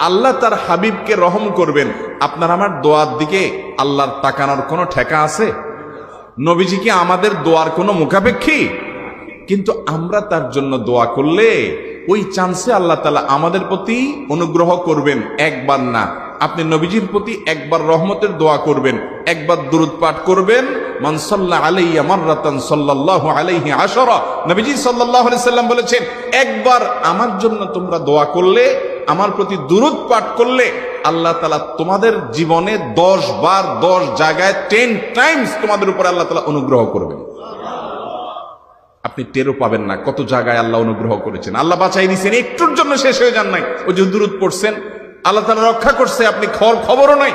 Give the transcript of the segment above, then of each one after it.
আল্লাহ তার হাবিবকে রহম করবেন। আপনার আমার দোয়ার দিকে আল্লাহর তাকানোর কোনো ঠেকা আছে? নবীজি কি আমাদের দোয়ার কোনো মুখাপেক্ষী? কিন্তু আমরা তার জন্য দোয়া করলে ওই চান্সে আল্লাহ তালা আমাদের প্রতি অনুগ্রহ করবেন, একবার না। আপনি নবীজির প্রতি একবার রহমতের দোয়া করবেন, একবার দুরুদ পাঠ করবেন। মানসাল্লাহ আলাইয়া বলেছেন, একবার আমার জন্য তোমরা দোয়া করলে আমার প্রতি দুরুদ পাঠ করলে আল্লাহ তালা তোমাদের জীবনে দশ বার দশ জায়গায় টেন টাইমস তোমাদের উপর আল্লাহ তালা অনুগ্রহ করবেন। আপনি টেরও পাবেন না কত জায়গায় আল্লাহ অনুগ্রহ করেছেন। আল্লাহ বাঁচাই দিয়েছেন একটুর জন্য শেষ হয়ে যান নাই। ওই যে দূরত পড়ছেন, আল্লাহ তালা রক্ষা করছে, আপনি খর খবরও নাই।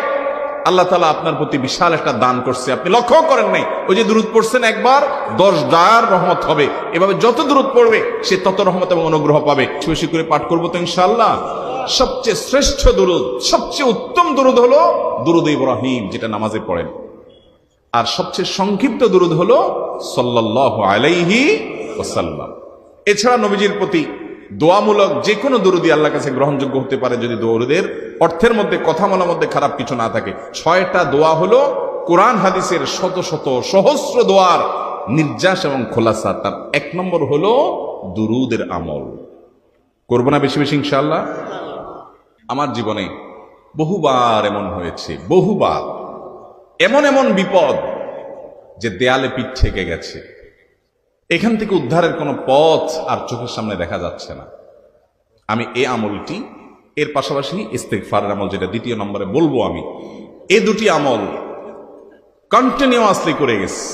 আল্লাহ তালা আপনার প্রতি বিশাল একটা দান করছে, আপনি লক্ষ্য করেন নাই। ওই যে দূরত পড়ছেন একবার, দশ ডার রহমত হবে। এভাবে যত দূরত পড়বে, সে তত রহমত এবং অনুগ্রহ পাবে। বেশি করে পাঠ করব তো ইনশাল্লাহ সবচেয়ে শ্রেষ্ঠ দুরুদ, সবচেয়ে উত্তম দুরুদ হলো দুরুদ ইব্রাহিম, যেটা নামাজে পড়েন। আর সবচেয়ে সংক্ষিপ্ত দুরুদ হলো সাল্লাহ আলাইহি ওসাল্লাম এছাড়া নবীজির প্রতি দোয়ামূলক যে কোনো দুরুদি আল্লাহর কাছে গ্রহণযোগ্য হতে পারে যদি দৌরুদের অর্থের মধ্যে, কথা বলার মধ্যে খারাপ কিছু না থাকে। ছয়টা দোয়া হলো কোরআন, হাদিসের শত শত সহস্র দোয়ার নির্যাস এবং খোলাসা। তার এক নম্বর হলো দুরুদের আমল। করব না বেশি বেশি ইনশাল্লাহ আমার জীবনে বহুবার এমন হয়েছে, বহুবার। এমন এমন বিপদ যে দেয়ালে পিঠ থেকে গেছে। এখান থেকে উদ্ধারের কোনো পথ আর চোখের সামনে দেখা যাচ্ছে না। আমি এই আমলটি, এর পাশাপাশি ইস্তেকফারের আমল, যেটা দ্বিতীয় নম্বরে বলব আমি, এ দুটি আমল কন্টিনিউয়াসলি করে গেছে।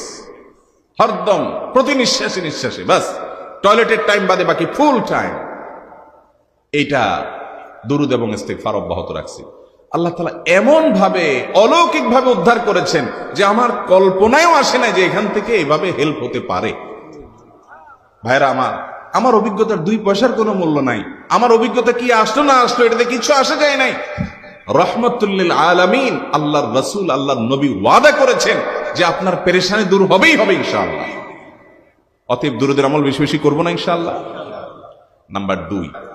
হরদম প্রতি নিঃশ্বাসে নিঃশ্বাসে বাস টয়লেটের টাইম বাদে বাকি ফুল টাইম এইটা দুরুদ এবং ইস্তেকফার অব্যাহত রাখছি। আল্লাহ তালা এমন ভাবে অলৌকিক ভাবে উদ্ধার করেছেন যে আমার কল্পনায়ও আসে না যে এখান থেকে এভাবে হেল্প হতে পারে। ভাইরা আমার আমার অভিজ্ঞতার দুই পয়সার কোনো মূল্য নাই। আমার অভিজ্ঞতা কি আসলো না আসলো এটাতে কিছু আসা যায় নাই। রহমতুল্লিল আলামিন আল্লাহর রসুল, আল্লাহর নবী ওয়াদা করেছেন যে আপনার পেরেশানি দূর হবেই হবে ইনশাআল্লাহ। অতএব দুরুদের আমল বেশি বেশি করব না ইনশাআল্লাহ। নাম্বার দুই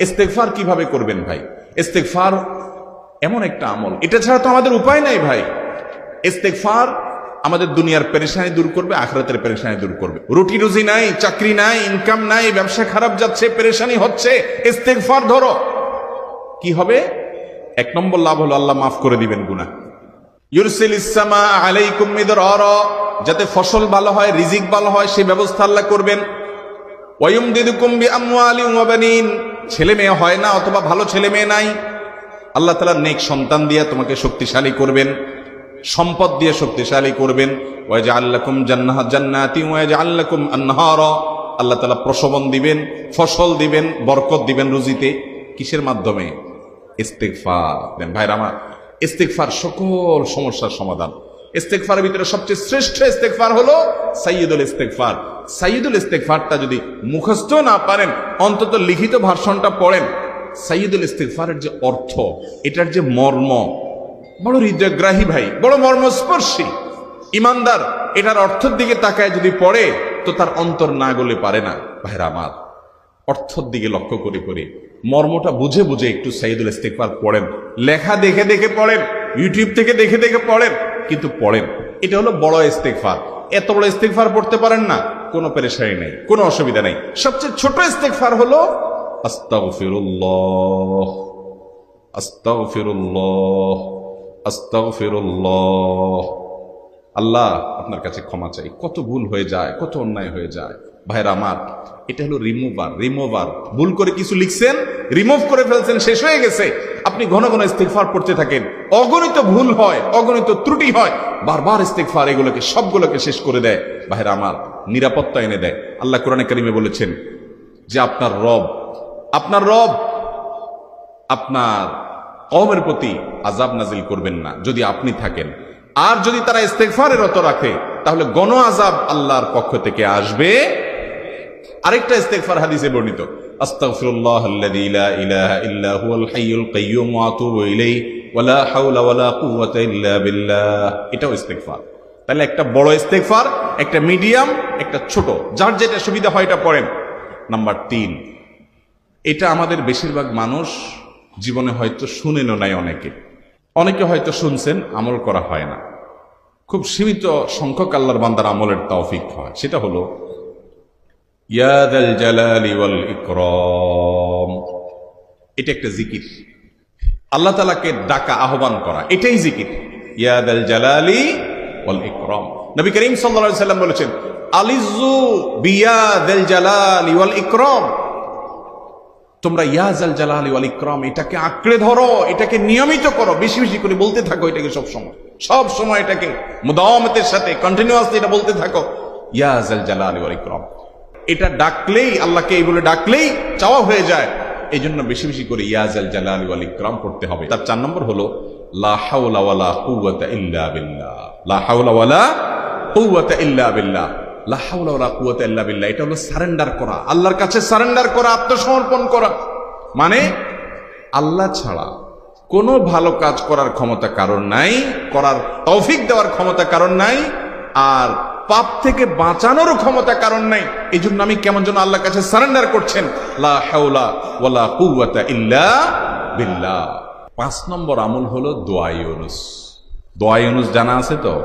ইস্তেকফার কীভাবে করবেন ভাই? ইস্তেকফার এমন একটা আমল। এটা ছাড়া তো আমাদের উপায় নাই ভাই। ইস্তেকফার আমাদের দুনিয়ার পেরেশানি দূর করবে, আখরাতের পেরেশানি দূর করবে। রুটি রুজি নাই, চাকরি নাই ইনকাম নাই, ব্যবসা খারাপ যাচ্ছে, পেরেশানি হচ্ছে। ইস্তেকফার ধরো। কি হবে? এক নম্বর লাভ হলো আল্লাহ মাফ করে দিবেন গুনা ইউরসিল ইসলামা আলাইকুম মিদরারা। যাতে ফসল ভালো হয়, রিজিক ভালো হয় সেই ব্যবস্থা আল্লাহ করবেন। ওয়ুমদিদুকুম বিআমওয়ালিন ওয়া বানিন। ছেলে মেয়ে হয় না অথবা ভালো ছেলে মেয়ে নাই, আল্লাহ তাআলা নেক সন্তান দিয়ে তোমাকে শক্তিশালী করবেন, সম্পদ দিয়ে শক্তিশালী করবেন। ওয়াজআল লাকুম জান্নাহ জান্নাতি, ওয়াজআল লাকুম আনহারা। আল্লাহ তাআলা প্রসবন দিবেন, ফসল দিবেন, বরকত দিবেন রুজিতে। কিসের মাধ্যমে? ইস্তেগফার। দেন ভাইরা আমার, ইস্তেগফার সকল সমস্যার সমাধান। ইস্তেগফারের ভিতরে সবচেয়ে শ্রেষ্ঠ ইস্তেকফার হলো সাইয়্যিদুল ইস্তেগফার। সাইয়্যিদুল ইস্তেগফারটা যদি মুখস্থ না পারেন, অন্তত লিখিত ভার্সনটা পড়েন, সাইয়্যিদুল ইস্তেগফারের যে অর্থ, এটার যে মর্ম, বড় হৃদয়গ্রাহী ভাই, বড় মর্মস্পর্শী, ইমানদার, এটার অর্থের দিকে তাকায় যদি পড়ে, তো তার অন্তর না গলে পারে না। ভাইরা আমার, অর্থর দিকে লক্ষ্য করে করে মর্মটা বুঝে বুঝে একটু সাইদুল ইস্তেকবার পড়েন, লেখা দেখে দেখে পড়েন, ইউটিউব থেকে দেখে দেখে পড়েন কিন্তু পড়েন। এটা হলো বড় ইস্তেকফার এত বড় ইস্তেকফার পড়তে পারেন না, কোনো পেরেশানি নেই, কোনো অসুবিধা নেই। সবচেয়ে ছোট ইস্তেকফার হলো আস্তাগফিরুল্লাহ আস্তাগফিরুল্লাহ আস্তাগফিরুল্লাহ। আল্লাহ আপনার কাছে ক্ষমা চাই। কত ভুল হয়ে যায়, কত অন্যায় হয়ে যায়। ভাইরা আমার, এটা হলো রিমুভার রিমুভার ভুল করে কিছু লিখছেন রিমুভ করে ফেলছেন, শেষ হয়ে গেছে। আপনি ঘন ঘন ইস্তেগফার পড়তে থাকেন। অগণিত ভুল হয়, অগণিত ত্রুটি হয়, বারবার ইস্তেগফার এগুলোকে, সবগুলোকে শেষ করে দেয়। ভাইরা আমার নিরাপত্তা এনে দেয়। আল্লাহ কোরআনে কারিমে বলেছেন যে আপনার রব আপনার রব আপনার কমের প্রতি আজাব নাজিল করবেন না, যদি আপনি থাকেন। আর যদি তারা ইস্তেগফারে রত রাখে, তাহলে গণ আজাব আল্লাহর পক্ষ থেকে আসবে। আরেকটা ইস্তেগফার হাদিসে বর্ণিত, আস্তাগফিরুল্লাহ আল্লাযী লা ইলাহা ইল্লা হুয়াল হাইয়ুল কাইয়্যুম ওয়া আতুবু ইলাইহি। ওয়ালা হাওলা ওয়ালা কুওয়াতা এটাও ইস্তেগফার। তাহলে একটা বড় ইস্তেগফার, একটা মিডিয়াম, একটা ছোট। যার যেটা সুবিধা হয় এটা পড়েন। নাম্বার তিন, এটা আমাদের বেশিরভাগ মানুষ জীবনে হয়তো শুনেনও নাই অনেকে। অনেকে হয়তো শুনছেন, আমল করা হয় না। খুব সীমিত সংখ্যক আল্লাহর বান্দার আমলের তৌফিক হয়। সেটা হলো ইয়াদাল জালালি ওয়াল ইকরাম। এটা একটা জিকির। আল্লাহ তালাকে ডাকা, আহ্বান করা, এটাই জিকির। ইয়াদাল জালালি ওয়াল ইকরাম। নবী করিম সাল্লাম বলেছেন আলিজু বিয়াদাল জালালি ওয়াল ইকরাম। তোমরা ইয়াজাল জালালি ওয়াল ইকরাম, এটাকে আঁকড়ে ধরো, এটাকে নিয়মিত করো, বেশি বেশি করে বলতে থাকো এটাকে সব সময়। সব সময় এটাকে মুদাওয়ামতের সাথে কন্টিনিউয়াসলি এটা বলতে থাকো। ইয়াজাল জালালি ওয়াল ইকরাম। এটা ডাকলেই, আল্লাহকে এই বলে ডাকলেই চাওয়া হয়ে যায়। এই জন্য বেশি বেশি করে ইয়াজাল জালালি ওয়াল ইকরাম করতে হবে। তার চার নম্বর হলো এটা হলো সারেন্ডার করা। আল্লাহর কাছে সারেন্ডার করা, আত্মসমর্পণ করা। মানে আল্লাহ ছাড়া কোনো ভালো কাজ করার ক্ষমতা কারণ নাই, করার তৌফিক দেওয়ার ক্ষমতা কারণ নাই, আর পাপ থেকে বাঁচানোর ক্ষমতা কারণ নাই। এই জন্য আমি কেমন যেন আল্লাহর কাছে সারেন্ডার করছেন পাঁচ নম্বর আমল হলো দোয়াইনুস দোয়াইনুস জানা আছে তো?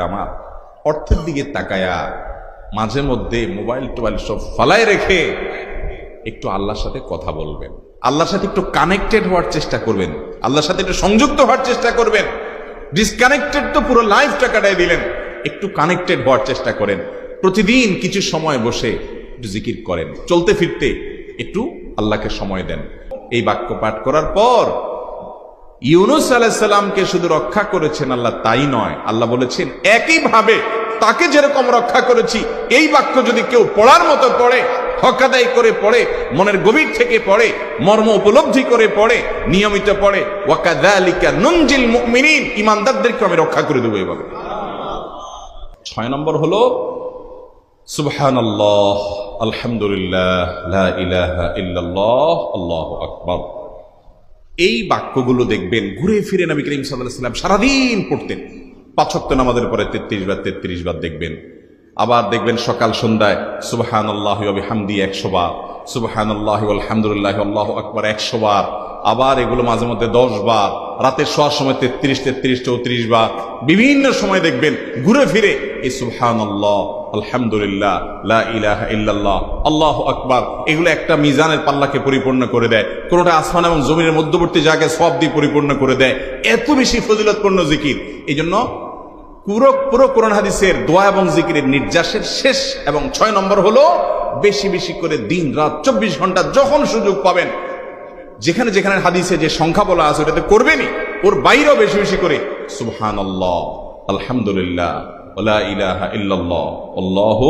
আমার, অর্থের দিকে তাকায়া মাঝে মধ্যে মোবাইল টোবাইল সব ফালায় রেখে একটু আল্লাহর সাথে কথা বলবেন। আল্লাহর সাথে একটু কানেক্টেড হওয়ার চেষ্টা করবেন। আল্লাহর সাথে একটু সংযুক্ত হওয়ার চেষ্টা করবেন। ডিসকানেক্টেড তো পুরো লাইফটা কাটাই দিলেন। একটু কানেক্টেড হওয়ার চেষ্টা করেন। প্রতিদিন কিছু সময় বসে একটু জিকির করেন। চলতে ফিরতে একটু আল্লাহকে সময় দেন। এই বাক্য পাঠ করার পর ইউনুস আলাহিসাল্লামকে শুধু রক্ষা করেছেন আল্লাহ, তাই নয়। আল্লাহ বলেছেন, একইভাবে তাকে যেরকম রক্ষা করেছি, এই বাক্য যদি কেউ পড়ার মতো পড়ে হকাদাই করে পড়ে, মনের গভীর থেকে পড়ে, মর্ম উপলব্ধি করে পড়ে, নিয়মিত পড়ে। ওয়াকাদালিকা নুনজিল মুমিনিন ইমানদারদেরকে আমি রক্ষা করে দেবো এভাবে। ছয় নম্বর হলো সুবহান আল্লাহ আলহামদুলিল্লাহ, লা ইলাহা ইল্লাল্লাহ, আল্লাহু আকবার। এই বাক্যগুলো দেখবেন, ঘুরে ফিরে নবী করিম সাল্লাহ সাল্লাম সারাদিন পড়তেন। পাঁচক্ত নামাজের পরে তেত্রিশ বার তেত্রিশ বার দেখবেন। আবার দেখবেন সকাল সন্ধ্যায় সুবহান আল্লাহ হামদি একশো বার আল্লাহ আলহামদুলিল্লাহ আল্লাহ আকবর একশো বার, আবার এগুলো মাঝে মধ্যে দশ বার রাতের শোয়ার সময় তেত্রিশ তেত্রিশ, চৌত্রিশ বার, বিভিন্ন সময় দেখবেন ঘুরে ফিরে এই সুবহান আল্লাহ আলহামদুলিল্লাহ ইলাহা ইল্লাল্লাহ, আল্লাহ আকবার, এগুলো একটা মিজানের পাল্লাকে পরিপূর্ণ করে দেয়, কোনোটা আসমান এবং জমিনের মধ্যবর্তী জায়গায় সব দিয়ে পরিপূর্ণ করে দেয়, এত বেশি ফজিলতপূর্ণ জিকির। এই জন্য পুরো পুরো কোরআন হাদিসের দোয়া এবং জিকিরের নির্যাসের শেষ এবং ছয় নম্বর হলো বেশি বেশি করে দিন রাত চব্বিশ ঘণ্টা যখন সুযোগ পাবেন, যেখানে যেখানে হাদিসে যে সংখ্যা বলা আছে ওটাতে করবেনই। ওর বাইরেও বেশি বেশি করে সুবহান আল্লাহ আলহামদুলিল্লাহ ইলাহা ইল্লাল্লাহ, আল্লাহ